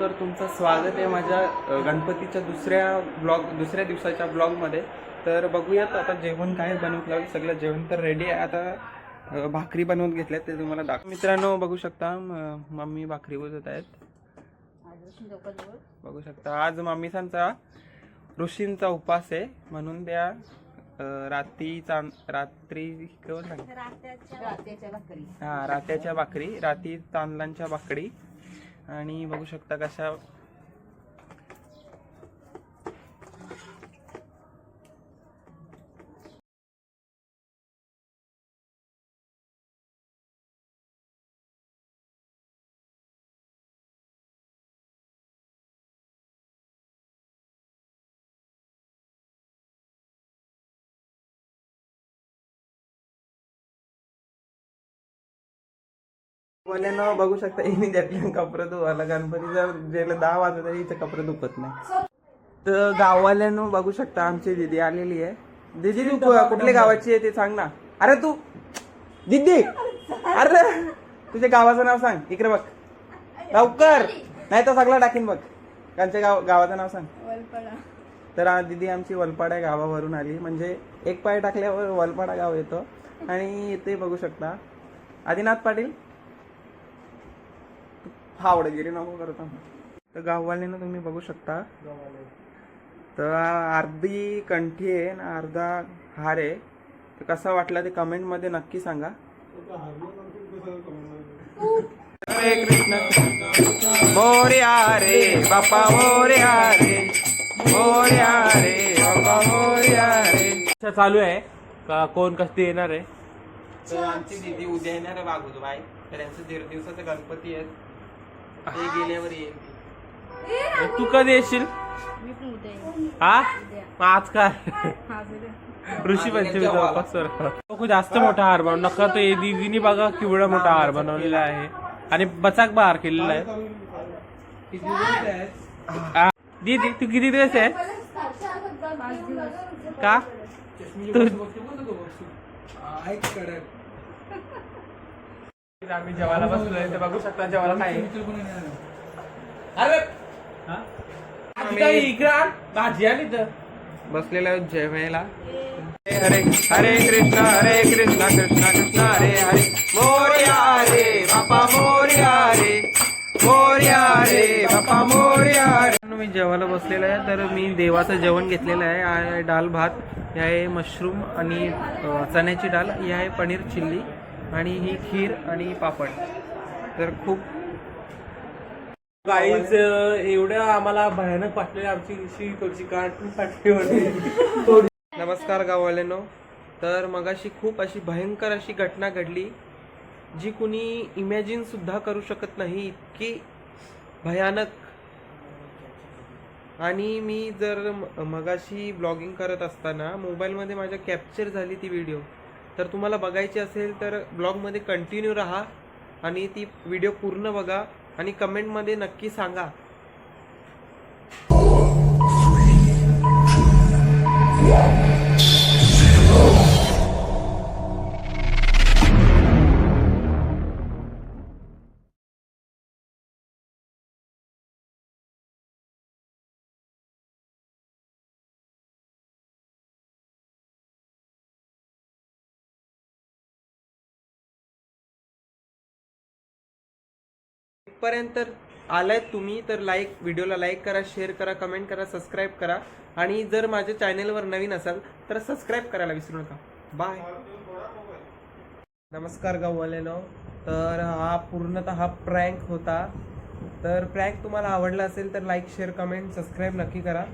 तर तुमचं स्वागत आहे माझ्या गणपतीच्या दुसऱ्या ब्लॉग दुसऱ्या दिवसाच्या ब्लॉगमध्ये. तर बघूयात आता जेवण काय बनवलं सगळं जेवण तर रेडी आहे. आता भाकरी बनवून घेतल्यात ते तुम्हाला दाख मित्रांनो बघू शकता मम्मी भाकरी बोलत आहेत. बघू शकता. आज मम्मीसांचा ऋषींचा उपास आहे. म्हणून त्या रात्री चां रात्री केव्हा सांग रात्याच्या भाकरी. हा रात्याच्या भाकरी राती तांदळांच्या भाकरी. आणि बघू शकता कशा वाल्यानं बघू शकता हिने घेतले कपडे धुवायला. गणपतीचा जेला दहा वाजता तरी हिचं कपडे दुखत नाही. तर गाववाल्यानं बघू शकता आमची दिदी आलेली आहे. दिदी तू कुठल्या गावाची आहे ते सांग ना. अरे तू दिदी अरे तुझ्या गावाचं नाव सांग. इकडे बघ. लवकर नाही तर सगळं टाकीन बघ. त्यांच्या गाव गावाचं नाव सांग. तर दिदी आमची वलपाडा गावावरून आली. म्हणजे एक पाय टाकल्यावर वलपाडा गाव येतो. आणि इथे बघू शकता. आदिनाथ पाटील? फावडगिरी नको करत तर गाववाल्यानं तुम्ही बघू शकता. तर अर्धी कंठी आहे आणि अर्धा हार आहे. तर कसा वाटला ते कमेंटमध्ये नक्की सांगा. हरे कृष्ण. मोर्या रे बापा मोर्या रे मोर्या रे बापा मोर्या रे चालू आहे. का कोण कधी येणार आहे? तर आमची दिदी उद्या येणार आहे बागुजबाई तर यांचं दीड दिवसाचे गणपती आहेत ते गेल्यावर येईल तू कधी येशील. हा. मग आज काय. ऋषी पंचमी सर. खूप जास्त मोठा हार बनव नका. तो ए दीदीने बघा केवढा मोठा हार बनवलेला आहे. आणि बचाक बहार केलेला आहे. दीदी तू किती दिवस आहे का? तू आम्ही जेवायला बसलोय ते बघू शकता जेवायला काय अरे! इकडे. भाजी आली तर बसलेला जेवायला. हरे हरे कृष्ण हरे कृष्ण कृष्ण कृष्ण हरे हरे. मोर्या रे बापा मोर्या रे. मोर्या रे बापा मोर्या रे. मी जेवायला बसलेला आहे तर मी देवाचं जेवण घेतलेलं आहे. आहे डाल भात हे आहे मशरूम आणि चण्याची डाळ ही आहे पनीर चिल्ली. आणि ही खीर आणि पापड. तर खूप काहीच एवढ्या आम्हाला भयानक वाटलेली आमची अशी थोडीशी काट फाटली होती. नमस्कार गाववाल्यानो. तर मगाशी खूप अशी भयंकर अशी घटना घडली जी कुणी इमॅजिन सुद्धा करू शकत नाही इतकी भयानक. आणि मी जर मगाशी ब्लॉगिंग करत असताना मोबाईलमध्ये माझ्या कॅप्चर झाली ती व्हिडिओ तर तुम्हाला बघायची असेल तर ब्लॉगमध्ये कंटिन्यू राहा आणि ती व्हिडिओ पूर्ण बघा आणि कमेंटमध्ये नक्की सांगा. पर्यंत आलाय तुम्ही तर लाईक व्हिडिओला लाईक करा शेअर करा कमेंट करा सबस्क्राईब करा. आणि जर माझ्या चॅनेलवर नवीन असाल तर सबस्क्राईब करायला विसरू नका. बाय नमस्कार गाववाल्यानो तर हा पूर्णतः हा प्रँक होता. तर प्रँक तुम्हाला आवडला असेल तर लाईक शेअर कमेंट सबस्क्राईब नक्की करा.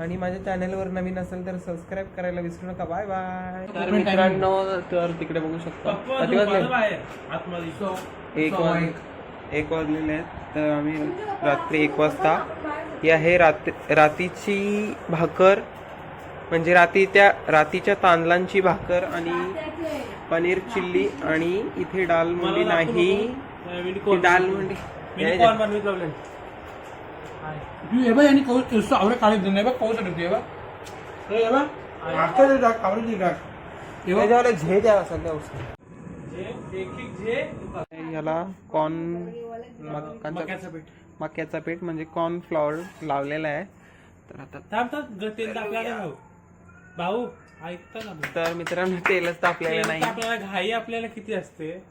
आणि माझ्या चॅनेलवर नवीन असेल तर सबस्क्राईब करायला विसरू नका. बाय बाय तर मित्रांनो तर तिकडे बघू शकता? एक एक वाजलेले आहेत तर आम्ही रात्री एक वाजता. ही आहे रात रातीची भाकर म्हणजे राती त्या रातीच्या तांदळांची भाकर आणि पनीर चिल्ली आणि इथे डाल मुंडी नाही. डाल मुंडी. di dak. Eva, त्याच्यावाला झे द्या सध्या याला कॉर्न मक्याचं पीठ. मक्याचा पीठ म्हणजे कॉर्न फ्लॉवर लावलेला आहे. तर आता थांब थांब तेल तापल्याला भाऊ. भाऊ ऐकता भाऊ? तर मित्रांनो तेलच तापलेलं नाही. तापल्याला घाई आपल्याला किती असते?